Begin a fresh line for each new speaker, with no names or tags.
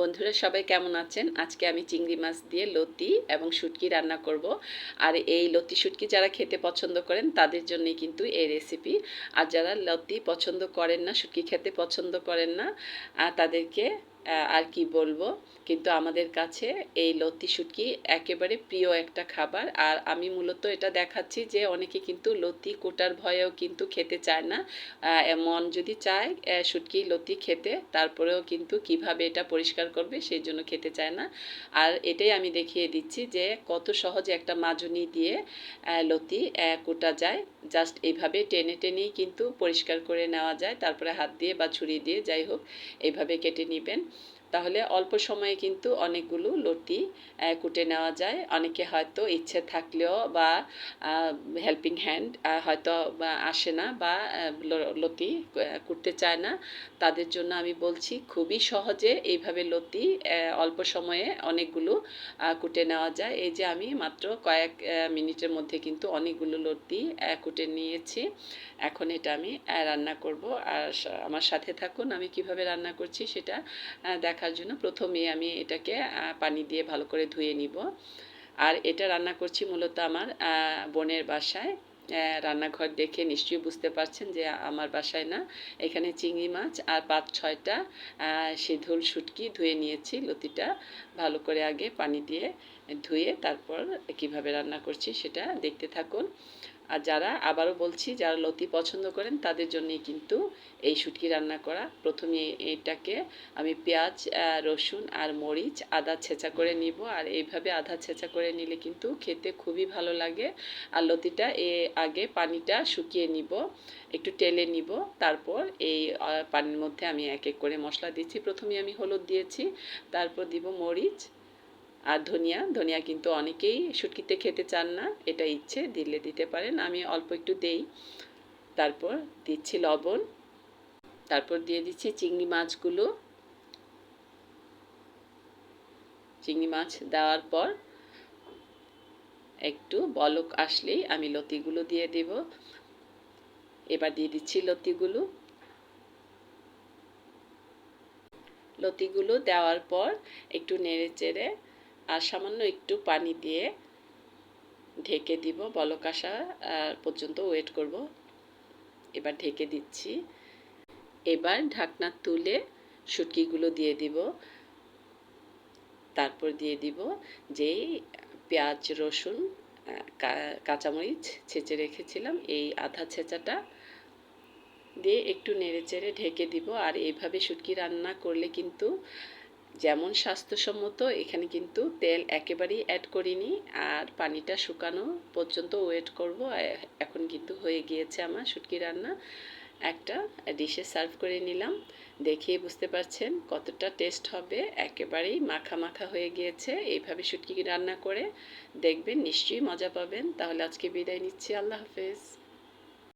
বন্ধুরা সবাই কেমন আছেন? আজকে আমি চিংড়ি মাছ দিয়ে লতি এবং শুটকি রান্না করব। আর এই লতি শুটকি যারা খেতে পছন্দ করেন, তাদের জন্যই কিন্তু এই রেসিপি আর যারা লতি পছন্দ করেন না, শুটকি খেতে পছন্দ করেন না তাদেরকে আর কি বলব? কিন্তু আমাদের কাছে এই লতি শুটকি একেবারে প্রিয় একটা খাবার। আর আমি মূলত এটা দেখাচ্ছি যে অনেকে কিন্তু লতি কোটার ভয়েও কিন্তু খেতে চায় না। মন যদি চায় শুটকি, লতি খেতে, তারপরেও কিন্তু কীভাবে এটা পরিষ্কার করবে সেই জন্য খেতে চায় না। আর এটাই আমি দেখিয়ে দিচ্ছি যে কত সহজে একটা মাজনি দিয়ে লতি কোটা যায়। জাস্ট এইভাবে টেনে টেনেই কিন্তু পরিষ্কার করে নেওয়া যায়। তারপরে হাত দিয়ে বা ছুরি দিয়ে যাই হোক এইভাবে কেটে নেবেন। Jesus. তাহলে অল্প সময়ে কিন্তু অনেকগুলো লতি কুটে নেওয়া যায়। অনেকে হয়তো ইচ্ছে থাকলেও বা হেল্পিং হ্যান্ড হয়তো আসে না বা লতি কুটতে চায় না। তাদের জন্য আমি বলছি খুবই সহজে এইভাবে লতি অল্প সময়ে অনেকগুলো কুটে নেওয়া যায়। এই যে আমি মাত্র কয়েক মিনিটের মধ্যে কিন্তু অনেকগুলো লতি কুটে নিয়েছি। এখন এটা আমি রান্না করব। আর আমার সাথে থাকুন আমি কীভাবে রান্না করছি সেটা আহ, দেখার জন্য প্রথমে আমি এটাকে পানি দিয়ে ভালো করে ধুয়ে নিব। আর এটা রান্না করছি মূলত আমার বোনের বাসায়। রান্নাঘর দেখে নিশ্চয়ই বুঝতে পারছেন যে আমার বাসায় না, এখানে চিংড়ি মাছ আর পাঁচ ছয়টা সিধুল শুটকি ধুয়ে নিয়েছি লতিটা। ভালো করে আগে পানি দিয়ে ধুয়ে তারপর কীভাবে রান্না করছি সেটা দেখতে থাকুন। আর যারা আবারও বলছি, যারা লতি পছন্দ করেন, তাদের জন্যই কিন্তু এই শুটকি রান্না করা। প্রথমে এটাকে আমি পেঁয়াজ রসুন আর মরিচ আদা ছেঁচা করে নিব। আর এইভাবে আদা ছেঁচা করে নিলে কিন্তু খেতে খুবই ভালো লাগে। আর লতিটা এ আগে পানিটা শুকিয়ে নিব, একটু টেলে নিব। তারপর এই পানির মধ্যে আমি এক এক করে মশলা দিচ্ছি। প্রথমে আমি হলুদ দিয়েছি, তারপর দিব মরিচ আর ধনিয়া ধনিয়া কিন্তু অনেকেই শুটকিতে খেতে চান না, এটা ইচ্ছে, দিলে দিতে পারেন। আমি অল্প একটু দেই। তারপর দিচ্ছি লবণ। তারপর দিয়ে দিচ্ছি চিংড়ি মাছগুলো। চিংড়ি মাছ দেওয়ার পর একটু বলক আসলেই আমি লতিগুলো দিয়ে দেব। এবার দিয়ে দিচ্ছি লতিগুলো। লতিগুলো দেওয়ার পর একটু নেড়ে চেড়ে আর সামান্য একটু পানি দিয়ে ঢেকে দিব, বলক আসা পর্যন্ত ওয়েট করব। এবার ঢেকে দিচ্ছি। এবার ঢাকনা তুলে শুটকিগুলো দিয়ে দিব। তারপর দিয়ে দিব যেই পেঁয়াজ, রসুন কাঁচামরিচ ছেঁচে রেখেছিলাম। এই আধা ছেঁচাটা দিয়ে একটু নেড়ে চেড়ে ঢেকে দিব। আর এইভাবে শুটকি রান্না করলে কিন্তু যেমন স্বাস্থ্যসম্মত, এখানে কিন্তু তেল একেবারেই অ্যাড করিনি। আর পানিটা শুকানো পর্যন্ত ওয়েট করব। এখন কিন্তু হয়ে গিয়েছে আমার শুটকি রান্না। একটা ডিশে সার্ভ করে নিলাম। দেখেই বুঝতে পারছেন কতটা টেস্ট হবে। একেবারেই মাখা মাখা হয়ে গিয়েছে। এইভাবে শুটকি রান্না করে দেখবেন, নিশ্চয়ই মজা পাবেন। তাহলে আজকে বিদায় নিচ্ছি। আল্লাহ হাফেজ।